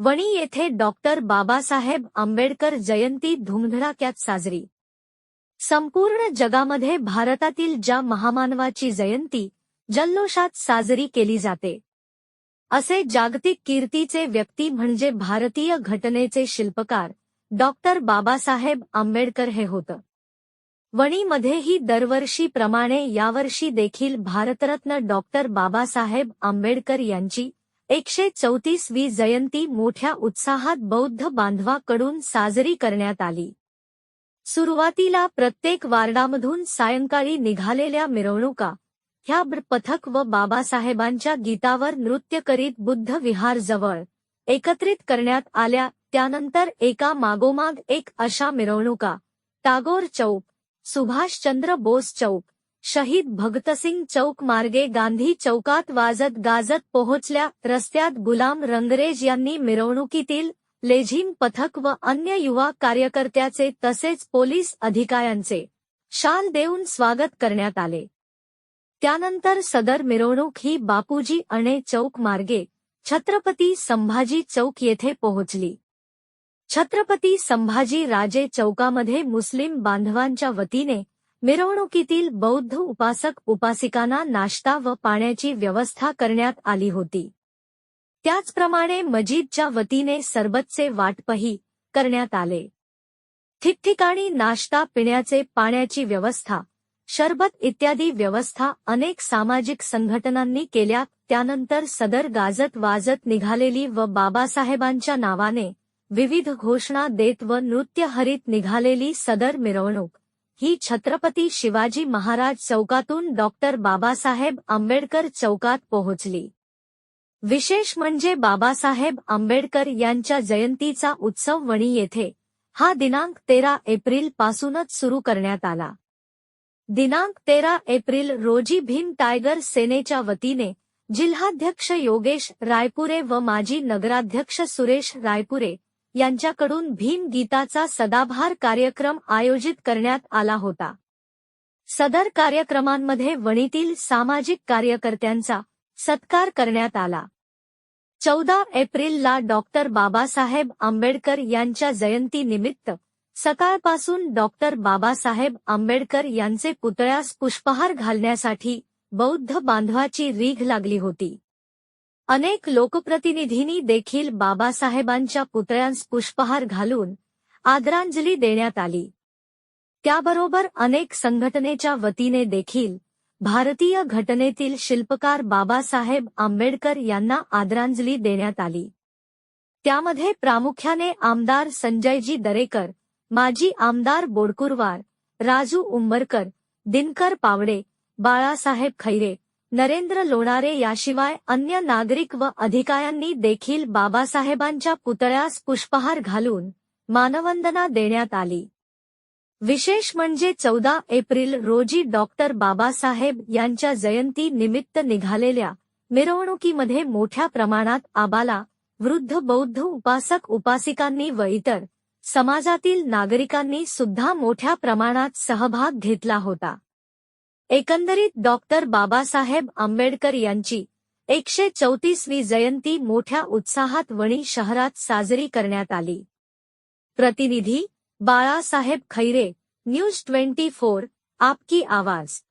वणी येथे डॉक्टर बाबासाहेब आंबेडकर जयंती धुमधडाक्यात साजरी. संपूर्ण जगामध्ये भारतातील ज्या महामानवाची जयंती जल्लोषात साजरी केली जाते. असे जागतिक कीर्तीचे व्यक्ती म्हणजे भारतीय घटनेचे शिल्पकार डॉक्टर बाबासाहेब आंबेडकर हे होतं. वणीमध्येही दरवर्षीप्रमाणे यावर्षी देखील भारतरत्न डॉक्टर बाबासाहेब आंबेडकर यांची एकशे चौतीसवी जयंती मोठ्या उत्साहात बौद्ध बांधवाकडून साजरी करण्यात आली. सुरुवातीला प्रत्येक वार्डामधून सायंकाळी निघालेल्या मिरवणुका ह्या पथक व बाबासाहेबांच्या गीतावर नृत्य करीत बुद्ध विहार जवळ एकत्रित करण्यात आल्या. त्यानंतर एका मागोमाग एक अशा मिरवणुका टागोर चौक सुभाषचंद्र बोस चौक शहीद भगतसिंग चौक मार्गे गांधी चौकात वाजत गाजत पोहोचल्या रस्त्यात गुलाम रंगरेज यांनी मिरवणुकीतील लेझिम पथक व अन्य युवा कार्यकर्त्याचे तसेच पोलीस अधिकाऱ्यांचे शाल देऊन स्वागत करण्यात आले. त्यानंतर सदर मिरवणूक ही बापूजी अणे चौक मार्गे छत्रपती संभाजी चौक येथे पोहोचली. छत्रपती संभाजी राजे चौकामध्ये मुस्लिम बांधवांच्या वतीने मिरवणुकीतील बौद्ध उपासक उपासिकांना नाश्ता व पाण्याची व्यवस्था करण्यात आली होती. त्याचप्रमाणे मजीदच्या वतीने सरबतचे वाटपही करण्यात आले. ठिकठिकाणी नाश्ता पिण्याचे पाण्याची व्यवस्था शरबत इत्यादी व्यवस्था अनेक सामाजिक संघटनांनी केल्या. त्यानंतर सदर गाजत वाजत निघालेली व बाबासाहेबांच्या नावाने विविध घोषणा देत व नृत्य हरीत निघालेली सदर मिरवणूक ही छत्रपती शिवाजी महाराज चौकातून डॉक्टर बाबासाहेब आंबेडकर चौकात पोहोचली. विशेष म्हणजे बाबासाहेब आंबेडकर यांच्या जयंतीचा उत्सव वणी येथे हा दिनांक तेरा एप्रिल पासूनच सुरू करण्यात आला. दिनांक तेरा एप्रिल रोजी भीम टायगर सेनेच्या वतीने जिल्हाध्यक्ष योगेश रायपुरे व माजी नगराध्यक्ष सुरेश रायपुरे यांच्याकडून भीम गीताचा सदाभार कार्यक्रम आयोजित करण्यात आला होता. सदर कार्यक्रमांमध्ये वणीतील सामाजिक कार्यकर्त्यांचा सत्कार करण्यात आला. चौदा एप्रिलला डॉक्टर बाबासाहेब आंबेडकर यांच्या जयंतीनिमित्त सकाळपासून डॉक्टर बाबासाहेब आंबेडकर यांचे पुतळ्यास पुष्पहार घालण्यासाठी बौद्ध बांधवाची रीघ लागली होती. अनेक लोकप्रतिनिधींनी देखील बाबासाहेबांच्या पुतळ्यांस पुष्पहार घालून आदरांजली देण्यात आली. त्याबरोबर अनेक संघटनेच्या वतीने देखील भारतीय घटनेतील शिल्पकार बाबासाहेब आंबेडकर यांना आदरांजली देण्यात आली. त्यामध्ये प्रामुख्याने आमदार संजयजी दरेकर माजी आमदार बोडकुरवार राजू उंबरकर दिनकर पावडे बाळासाहेब खैरे नरेंद्र लोणारे याशिवाय अन्य नागरिक व अधिकाऱ्यांनी देखील बाबासाहेबांच्या पुतळ्यास पुष्पहार घालून मानवंदना देण्यात आली. विशेष म्हणजे चौदा एप्रिल रोजी डॉक्टर बाबासाहेब यांच्या जयंती निमित्त निघालेल्या मिरवणुकीमध्ये मोठ्या प्रमाणात आबाला वृद्ध बौद्ध उपासक उपासिकांनी व इतर समाजातील नागरिकांनी सुद्धा मोठ्या प्रमाणात सहभाग घेतला होता. एकंदरीत डॉक्टर बाबासाहेब आंबेडकर यांची एकशे चौतीसवी जयंती मोठ्या उत्साहात वणी शहरात साजरी करण्यात आली. प्रतिनिधी Balasaheb Khaire news twenty four आपकी आवाज.